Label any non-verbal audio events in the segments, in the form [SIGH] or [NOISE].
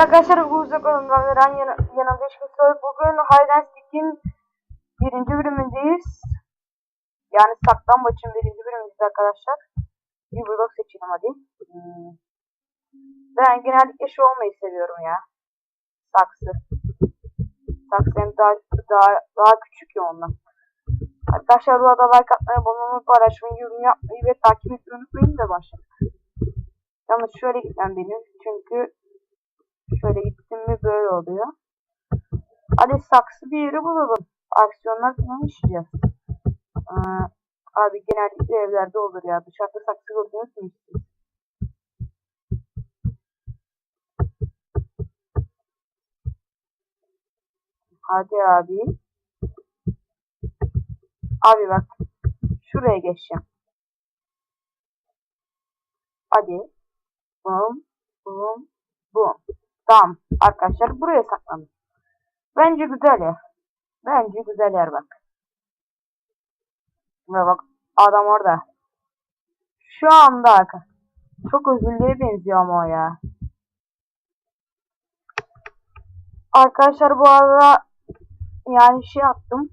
arkadaşlar uzak olanlardan yana, yanımda çıkıyor. Bugün and Seek'in birinci bölümündeyiz. Yani saklambaçın birinci bölümündeyiz arkadaşlar. Bir blok seçelim hadi. Ben genellikle şu olmayı seviyorum ya. Saksı. Saksı hem daha, daha, daha küçük ya ondan. Arkadaşlar bu arada like atmayı, abone olmayı, paylaşmayı, yorum yapmayı ve takip etmeyi unutmayın da başlayalım. Yalnız şöyle gitmem benim. Çünkü şöyle gittim mi böyle oluyor. Hadi saksı bir yeri bulalım. Aksiyonlar falan işleyeceğiz. Ee, abi genellikle evlerde olur ya. Dışarıda saksı gördünüz mü? Hadi abi. Abi bak. Şuraya geçeceğim. Hadi. Bum. Bum. Bum. Tamam. Arkadaşlar buraya saklanın. Bence güzel yer. Bence güzel yer bak. Ve bak adam orada. Şu anda. Çok özürlüye benziyor ama o ya. Arkadaşlar bu arada yani şey yaptım.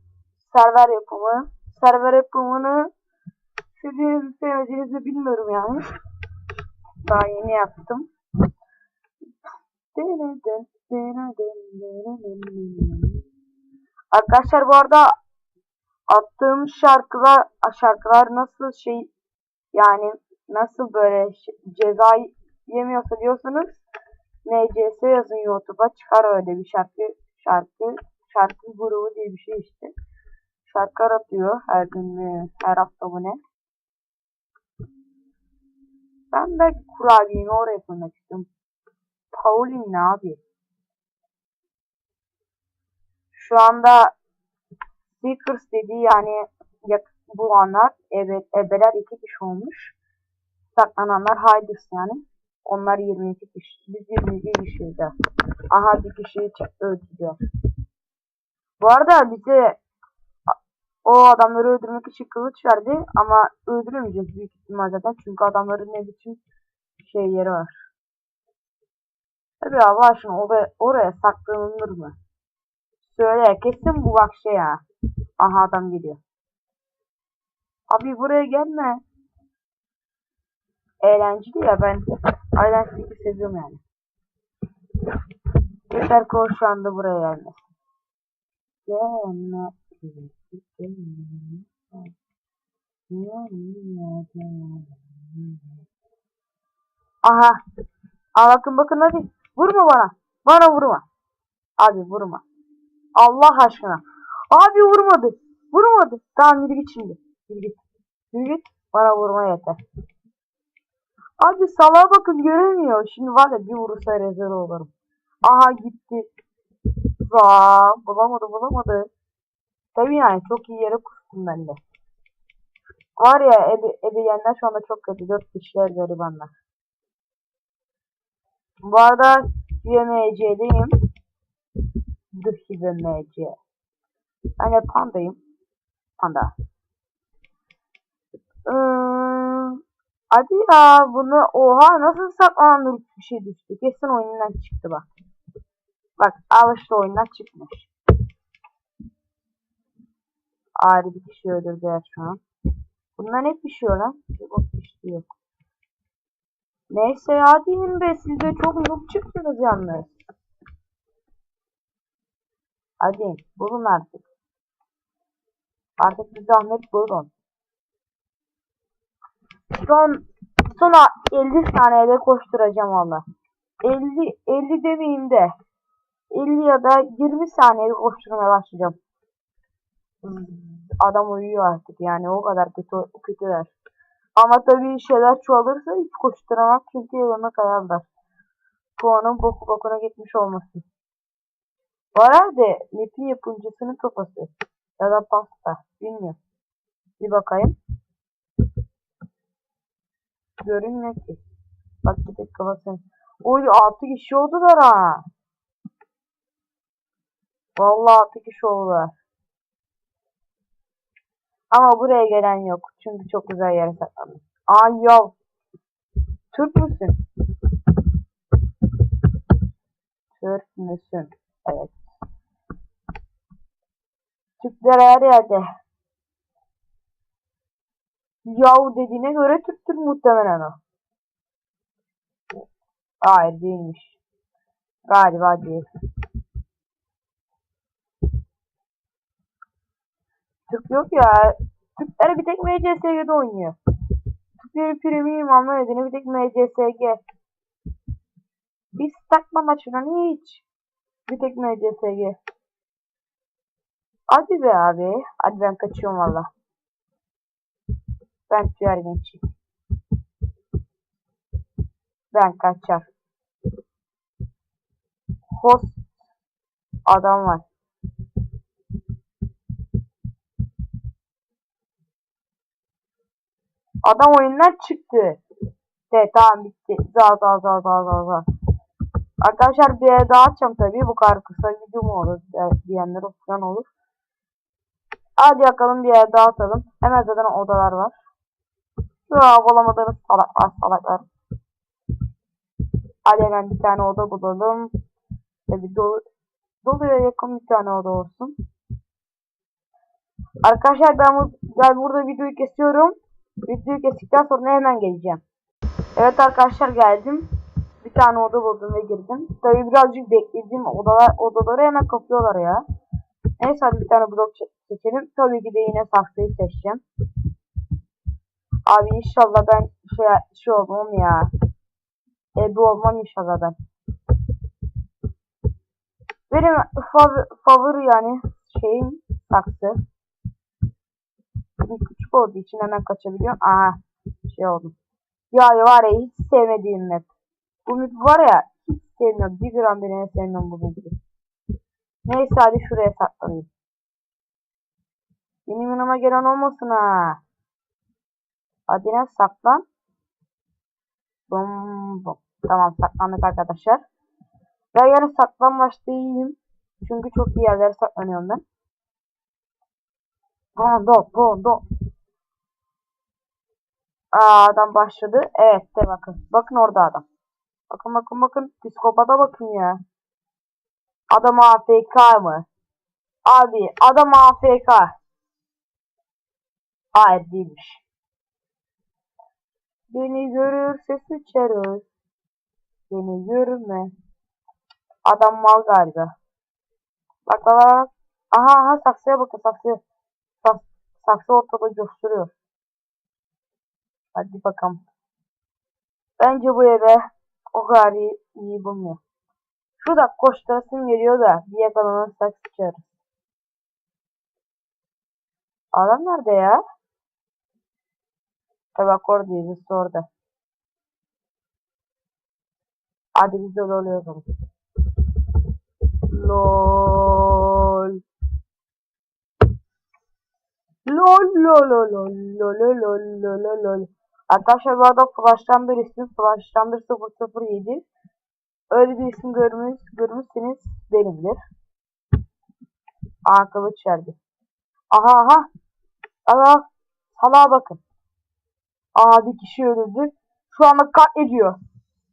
Server yapımı. Server yapımını sevdiğinizi sevmediğinizi bilmiyorum yani. Daha yeni yaptım. Arkadaşlar bu arada attığım şarkılar şarkılar nasıl şey yani nasıl böyle ceza yemiyorsa diyorsanız NCS yazın YouTube'a çıkar öyle bir şarkı şarkı şarkı grubu diye bir şey işte. Şarkı atıyor her gün mü her hafta bu ne. Ben de kurabiyemi oraya koymak istiyorum. Paulin ne abi? Şu anda Seekers dediği yani bulanlar evet ebeler iki kişi olmuş. Saklananlar Hiders yani. Onlar 22 kişi. Biz 22 kişiyiz de. Aha bir kişiyi öldürdüler. Bu arada bize o adamları öldürmek için kılıç verdi ama öldüremeyeceğiz büyük ihtimal zaten çünkü adamların ne biçim şey yeri var. Tabii Allah aşkına oraya, oraya saklanılır mı? Söyle kesin bu bak şey ya. Aha adam geliyor. Abi buraya gelme. Eğlenceli ya ben eğlenceli seviyorum yani. Yeter ki o şu anda buraya gelmesin. Gelme. Aha. Aa, bakın bakın hadi. Vurma bana. Bana vurma. Abi vurma. Allah aşkına. Abi vurmadı. Vurmadı. Tamam yürü git şimdi. Yürü git. Yürü git. Bana vurma yeter. Abi salağa bakın göremiyor. Şimdi var ya bir vurursa rezil olurum. Aha gitti. Za bulamadı bulamadı. Tabii yani çok iyi yere kustum ben de. Var ya ebe, ebeyenler şu anda çok kötü. Dört kişiler garibanlar. Bu arada UMC'deyim. Dış UMC. Ben de pandayım. Panda. Ee, hadi ya bunu oha nasıl saklandı bir şey düştü. Kesin oyundan çıktı bak. Bak al işte oyundan çıkmış. Ağrı bir kişi öldürdüler şu an. Bunlar hep pişiyor lan. Bak pişti yok. Neyse ya diyeyim be siz de çok noob çıktınız yalnız. Hadi bulun artık. Artık bir zahmet bulun. Son son 50 saniyede koşturacağım valla. 50 50 demeyeyim de 50 ya da 20 saniyede koşturmaya başlayacağım. Adam uyuyor artık yani o kadar kötü kötüler. Ama tabii şeyler çoğalırsa hiç koşturamaz çünkü elime kayarlar. Puanın boku bokuna gitmiş olması. Bu arada map'in yapımcısının kafası. Ya da pasta. Bilmiyorum. Bir bakayım. Görünmüyor ki. Bak bir tek kafası. Oy 6 kişi oldular ha. Vallahi 6 kişi oldular. Ama buraya gelen yok. Çünkü çok güzel yere saklanmış. Ay yav. Türk müsün? Türk müsün? Evet. Türkler her yerde. Yahu dediğine göre Türktür muhtemelen o. Hayır değilmiş. Galiba değil. Türk yok ya. Türkler bir tek MCSG'de oynuyor. Türkleri premium alma nedeni bir tek MCSG. Biz takma maçına hiç. Bir tek MCSG. Hadi be abi. Hadi ben kaçıyorum valla. Ben tüyer gençim. Ben kaçar. Host adam var. Adam oyundan çıktı. De tamam bitti. Za za za za za za. Arkadaşlar bir yere daha açacağım tabii. Bu kadar kısa video mu olur diyenler falan olur. Hadi bakalım bir yere daha atalım. Hemen zaten odalar var. Şu bulamadığınız salaklar salaklar. Hadi hemen bir tane oda bulalım. Tabii dolu, doluya yakın bir tane oda olsun. Arkadaşlar ben, ben burada videoyu kesiyorum. Videoyu kestikten sonra hemen geleceğim. Evet arkadaşlar geldim. Bir tane oda buldum ve girdim. Tabii birazcık bekledim. Odalar, odaları hemen kapıyorlar ya. Neyse hadi bir tane blok çe- seçelim. Tabii ki de yine saksıyı seçeceğim. Abi inşallah ben şey, şey olmam ya. Ebe olmam inşallah ben. Benim fav favori yani şeyim saksı. Küçük olduğu için hemen kaçabiliyorum. Aha şey oldu. Ya var ya hiç sevmediğim map. Bu map var ya hiç sevmiyorum. Bir gram bile sevmiyorum bu map'i. Neyse hadi şuraya saklanayım. Benim yanıma gelen olmasın ha. Hadi ne saklan. Bum bum. Tamam saklandık arkadaşlar. Ben yarın saklanmaçta iyiyim. Çünkü çok iyi yerlere saklanıyorum ben. Bondo, bondo. Aa adam başladı. Evet de bakın. Bakın orada adam. Bakın bakın bakın. Psikopata bakın ya. Adam AFK mı? Abi adam AFK. Hayır değilmiş. Beni görürse sıçarız. Beni görme. Adam mal galiba. Bak bak bak. Aha aha saksıya bakın saksıya. Saks, saksı ortada coşturuyor. Hadi bakalım. Bence bu eve o kadar iyi, iyi bulmuyor. Şurada koşturasım geliyor da bir yakalanırsak sıçarız. Adam nerede ya? Tabi bak oradayız işte orada. Hadi biz de LOL LOL LOL LOL LOL LOL LOL LOL LOL Arkadaşlar bu arada Flash'tan bir ismi Flash'tan bir 007 Öyle bir isim görmüş, görmüşseniz benimdir. Aa kılıç. Aha aha. Aha. Salağa bakın. Aa bir kişi öldürdü. Şu anda katlediyor.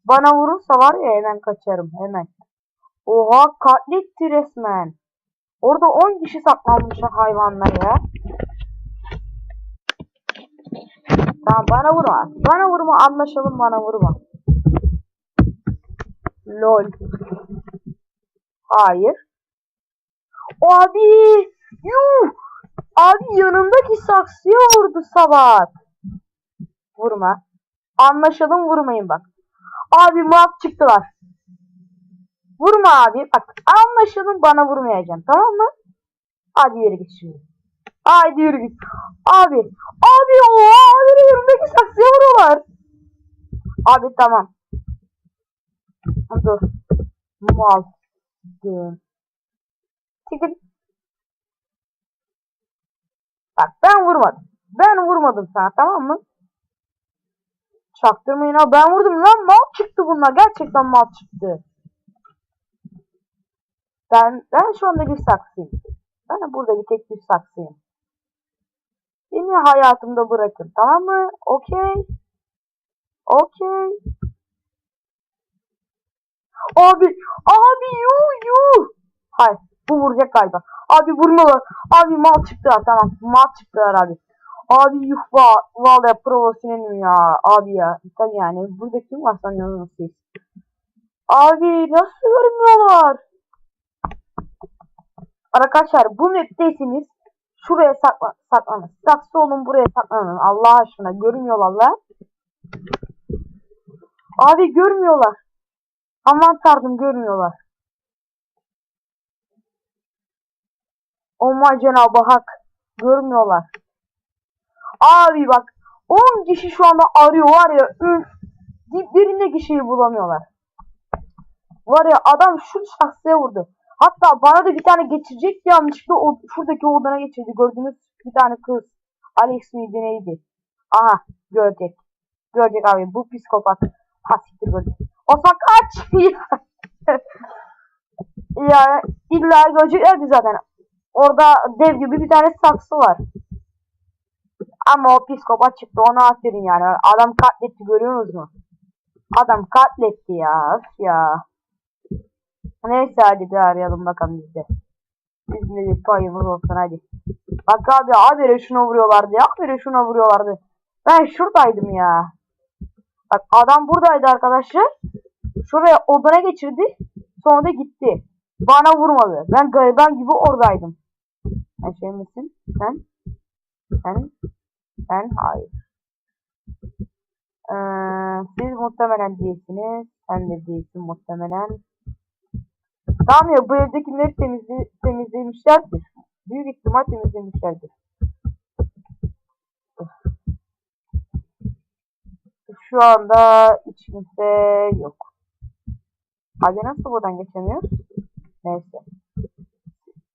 Bana vurursa var ya hemen kaçarım hemen. Oha katletti resmen. Orada 10 kişi saklanmış hayvanlar ya. Tamam bana vurma. Bana vurma anlaşalım bana vurma. Lol. Hayır. Abi. Yuh. Abi yanındaki saksıya vurdu sabah. Vurma. Anlaşalım vurmayın bak. Abi muhaf çıktılar. Vurma abi. Bak anlaşalım bana vurmayacaksın tamam mı? Hadi yürü git. Haydi yürü. Abi. Abi o abi yanındaki saksıya vuruyorlar. Abi tamam. Dur. Mal. Siktir. Bak ben vurmadım. Ben vurmadım sana tamam mı? Çaktırmayın ha ben vurdum lan mal çıktı bunlar. Gerçekten mal çıktı. Ben ben şu anda bir saksıyım. Ben burada bir tek bir saksıyım. Beni hayatımda bırakın tamam mı? Okey. Okey. Abi abi yuh yuh. Hayır bu vuracak galiba. Abi vurmuyorlar. Abi mal çıktılar tamam. Mal çıktılar abi. Abi yuh va vallahi profesyonelim ya. Abi ya. Tabii yani burada kim var sanıyorsunuz? Abi nasıl görmüyorlar? Arkadaşlar bu map'teyseniz şuraya sakla saklanın. Saksı olun buraya saklanın. Allah aşkına görmüyorlar lan. Abi görmüyorlar. Aman tanrım görmüyorlar. Oma Cenab-ı Hak görmüyorlar. Abi bak 10 kişi şu anda arıyor var ya üf, diplerindeki şeyi bulamıyorlar. Var ya adam şu şahsıya vurdu. Hatta bana da bir tane geçirecekti yanlışlıkla o, şuradaki odana geçirdi. Gördüğünüz bir tane kız. Alex miydi neydi? Aha görecek. Görecek abi bu psikopat. Ha siktir görecek. Osman kaç! [LAUGHS] ya illa göreceklerdi zaten. Orada dev gibi bir tane saksı var. Ama o psikopat çıktı ona aferin yani. Adam katletti görüyor musunuz? Adam katletti ya. Öf ya. Neyse hadi bir arayalım bakalım biz de. Bizim de bir payımız olsun hadi. Bak abi habire şuna vuruyorlardı. Habire şuna vuruyorlardı. Ben şuradaydım ya. Bak adam buradaydı arkadaşlar. Şuraya odana geçirdi. Sonra da gitti. Bana vurmadı. Ben gariban gibi oradaydım. Sen şey misin? Sen? Sen? Sen? Hayır. Ee, siz muhtemelen değilsiniz. Sen de değilsin muhtemelen. Tamam ya bu evdekileri temizle temizlemişlerdir. Büyük ihtimal temizlemişlerdir. Şu anda kimse yok. Abi nasıl buradan geçemiyoruz? Neyse.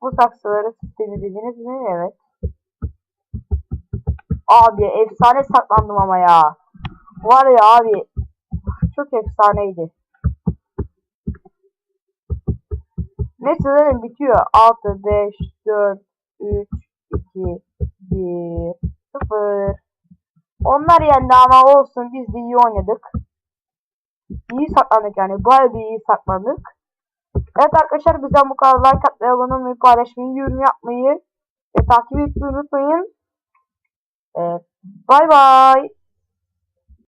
Bu saksıları siz temizlediniz mi? Evet. Abi efsane saklandım ama ya. Var ya abi. Çok efsaneydi. Neyse zaten bitiyor. 6, 5, 4, 3, 2, 1, 0. Onlar yendi ama olsun biz de iyi oynadık. İyi saklandık yani. Bayağı bir iyi saklandık. Evet arkadaşlar bizden bu kadar like atmayı, abone olmayı, paylaşmayı, yorum yapmayı ve takip etmeyi unutmayın. Evet. Bye bye.